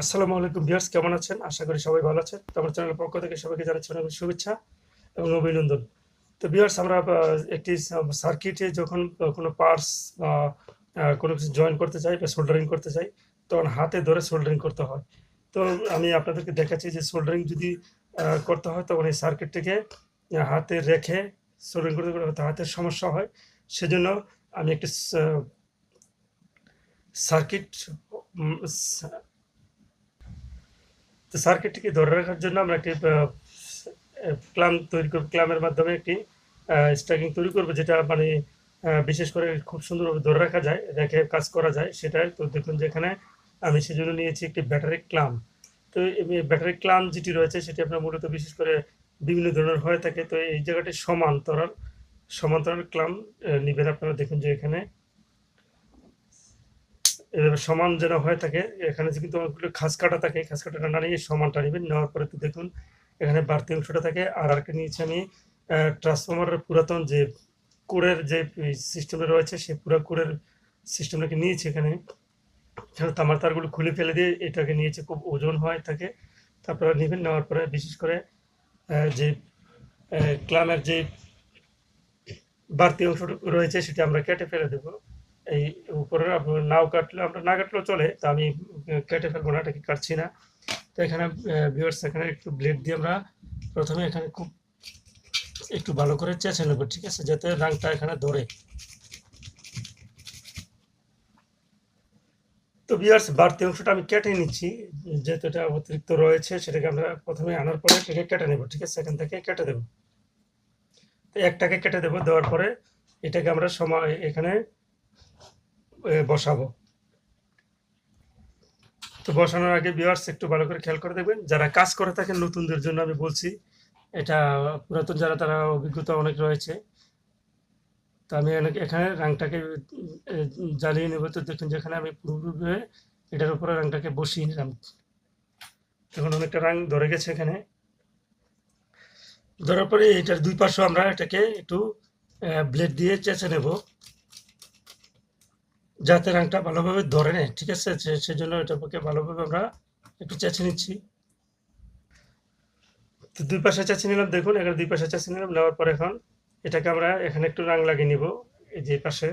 আসসালামু আলাইকুম ভিউয়ার্স, কেমন আছেন? আশা করি সবাই ভালো আছেন। তো আমার চ্যানেলের পক্ষ থেকে সবাইকে জানাচ্ছি অনেক শুভেচ্ছা এবং অভিনন্দন। তো ভিউয়ার্স, আমরা একটি সার্কিটে যখন কোনো পার্টস বা কোনো কিছু জয়েন করতে চাই বা সোল্ডারিং করতে চাই, তখন হাতে ধরে সোল্ডারিং করতে হয়। তো আমি আপনাদেরকে দেখাচ্ছি যে সোল্ডারিং যদি করতে হয়, তখন এই সার্কিটটিকে হাতে রেখে সোল্ডারিং করতে হয়তো হাতের সমস্যা হয়। সেজন্য আমি একটি সার্কিট তো সার্কিটটিকে ধরে রাখার জন্য আমরা একটি ক্লাম তৈরি করব, ক্লামের মাধ্যমে একটি স্ট্যাকিং তৈরি করব, যেটা মানে বিশেষ করে খুব সুন্দরভাবে ধরে রাখা যায়, রেখে কাজ করা যায়, সেটাই। তো দেখুন যেখানে আমি সেজন্য নিয়েছি একটি ব্যাটারি ক্লাম। তো ব্যাটারি ক্লাম যেটি রয়েছে, সেটি আপনার মূলত বিশেষ করে বিভিন্ন ধরনের হয়ে থাকে। তো এই জায়গাটি সমান্তরাল সমান্তরাল ক্লাম নেবেন আপনারা। দেখুন যে এখানে সমান যেন হয়ে থাকে, এখানে যে কিন্তু অনেকগুলো খাস কাটা থাকে, খাস কাটাটা না নিয়ে সমানটা নেবেন, নেওয়ার পরে তো দেখুন এখানে বাড়তি অংশটা থাকে। আর আরেকটা নিয়েছি আমি ট্রান্সফর্মারের পুরাতন যে কোরের যে সিস্টেমটা রয়েছে, সেই পুরো কোরের সিস্টেমটাকে নিয়েছি এখানে। এখানে তামার তারগুলো খুলে ফেলে দিয়ে এটাকে নিয়েছে, খুব ওজন হয় থাকে তারপরে নেবেন, নেওয়ার পরে বিশেষ করে যে ক্লামের যে বাড়তি অংশ রয়েছে, সেটা আমরা কেটে ফেলে দেবো। এই উপরে নাও কাটলে, আমরা না কাটলেও চলে, তা আমি কেটে ফেলব না, এটাকে কাটছি না। তো এখানে ভিউয়ার্স এখানে একটু ব্লেড দিয়ে আমরা প্রথমে এখানে খুব একটু ভালো করে চেঁচে নেব, ঠিক আছে? যাতে রাংটা এখানে ধরে। তো ভিউয়ার্স বাড়তি অংশটা আমি কেটে নিচ্ছি। যেহেতু এটা অতিরিক্ত রয়েছে, সেটাকে আমরা প্রথমে আনার পরে এটাকে কেটে নেব, ঠিক আছে? এখান থেকে কেটে দেবো। তো একটাকে কেটে দেবো, দেওয়ার পরে এটাকে আমরা সময়, এখানে বসাবো। তো বসানোর আগে ভিউয়ার্স একটু ভালো করে খেয়াল করে দেখবেন, যারা কাজ করে থাকেন নতুনদের জন্য আমি বলছি, এটা পুরাতন যারা, তারা অভিজ্ঞতা অনেক রয়েছে। তো আমি এখানে রাংটাকে জ্বালিয়ে নেব। তো দেখুন যেখানে আমি পুরোপুরি এটার উপরে রাংটাকে বসিয়ে নিলাম। এখন অনেকটা রাং ধরে গেছে এখানে। ধরার পরে এটার দুই পাশে আমরা এটাকে একটু ব্লেড দিয়ে চেঁচে নেব। যাতে রাংটা ভালোভাবে ধরে নেয়, ঠিক আছে? সেজন্য এটাকে ভালোভাবে আমরা একটু চেঁচে নিচ্ছি। তো দুই পাশে চেঁচে নিলাম, দেখুন, এখানে দুই পাশে চেঁচে নিলাম, নেওয়ার পর এখন এটাকে আমরা এখানে একটু রাং লাগিয়ে নিব, এই যে পাশে।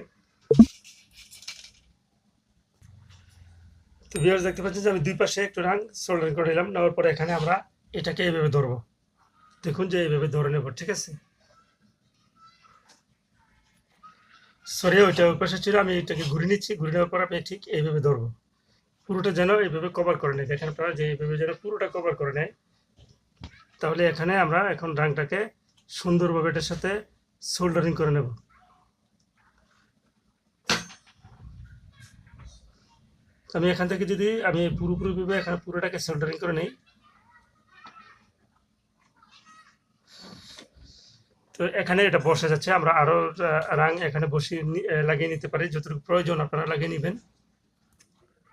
তো ভিউয়ার্স দেখতে পাচ্ছেন যে আমি দুই পাশে একটু রাং সোল্ডারিং করে নিলাম, নেওয়ার পরে এখানে আমরা এটাকে এইভাবে ধরবো। দেখুন যে এইভাবে ধরে নেব, ঠিক আছে? সরি ওইটা ওই ছিল, আমি এটাকে ঘুরে নিচ্ছি, ঘুরে নেওয়ার পর আমি ঠিক এইভাবে ধরবো। পুরোটা যেন এইভাবে কভার করে নেয়। দেখেন আপনারা যে এইভাবে যেন পুরোটা কভার করে নেয়। তাহলে এখানে আমরা এখন রাংটাকে সুন্দরভাবে এটার সাথে সোল্ডারিং করে নেব। আমি এখান থেকে যদি আমি পুরোপুরিভাবে এখানে পুরোটাকে সোল্ডারিং করে নিই তো এখানে এটা বসে যাচ্ছে। আমরা আরও রাং এখানে বসিয়ে লাগিয়ে নিতে পারি। যতটুকু প্রয়োজন আপনারা লাগিয়ে নেবেন।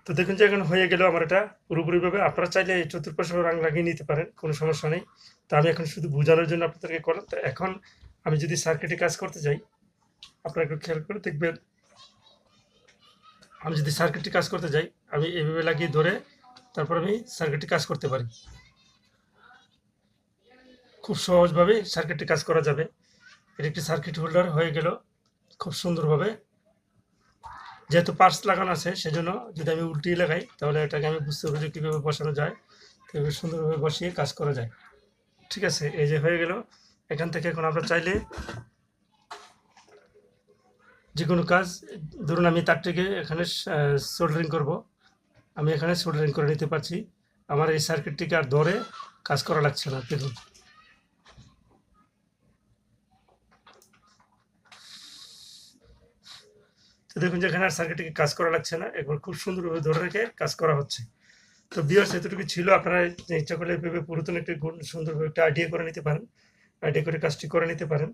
তো দেখুন যে এখন হয়ে গেল আমার এটা পুরোপুরিভাবে। আপনারা চাইলে এই চতুর্পাশে রাং লাগিয়ে নিতে পারেন, কোনো সমস্যা নেই। তো আমি এখন শুধু বোঝানোর জন্য আপনাদেরকে করলাম তো এখন আমি যদি সার্কিটে কাজ করতে যাই, আপনারা একটু খেয়াল করে দেখবেন। আমি যদি সার্কিটে কাজ করতে যাই, আমি এইভাবে লাগিয়ে ধরে তারপর আমি সার্কিটে কাজ করতে পারি। খুব সহজভাবে সার্কিটটি কাজ করা যাবে। এটা একটি সার্কিট হোল্ডার হয়ে গেল খুব সুন্দরভাবে। যেহেতু পার্স লাগানো আছে, সেজন্য যদি আমি উল্টিয়ে লাগাই, তাহলে এটাকে আমি বুঝতে পারি কীভাবে বসানো যায়, কীভাবে সুন্দরভাবে বসিয়ে কাজ করা যায়। ঠিক আছে, এই যে হয়ে গেল। এখান থেকে এখন আমরা চাইলে যে কোনো কাজ, ধরুন আমি তারটিকে এখানে সোল্ডারিং করব। আমি এখানে সোল্ডারিং করে নিতে পারছি। আমার এই সার্কিটটিকে আর ধরে কাজ করা লাগছে না, দেখুন। তো দেখুন যেখানে আর সার্কিটটিকে কাজ করা লাগছে না। একবার খুব সুন্দরভাবে ধরে রেখে কাজ করা হচ্ছে। তো বিয়ার্স এতটুকু ছিল। আপনারা ইচ্ছা করলে এভাবে পুরাতন একটি সুন্দরভাবে একটা আইডিয়া করে নিতে পারেন। আইডিয়া করে কাজটি করে নিতে পারেন।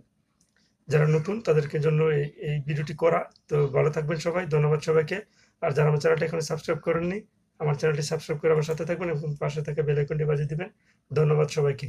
যারা নতুন, তাদেরকে জন্য এই এই ভিডিওটি করা। তো ভালো থাকবেন সবাই। ধন্যবাদ সবাইকে। আর যারা আমার চ্যানেলটি এখনও সাবস্ক্রাইব করেননি, আমার চ্যানেলটি সাবস্ক্রাইব করে আমার সাথে থাকবেন এবং পাশে থাকা বেল আইকনটি বাজিয়ে দিবেন। ধন্যবাদ সবাইকে।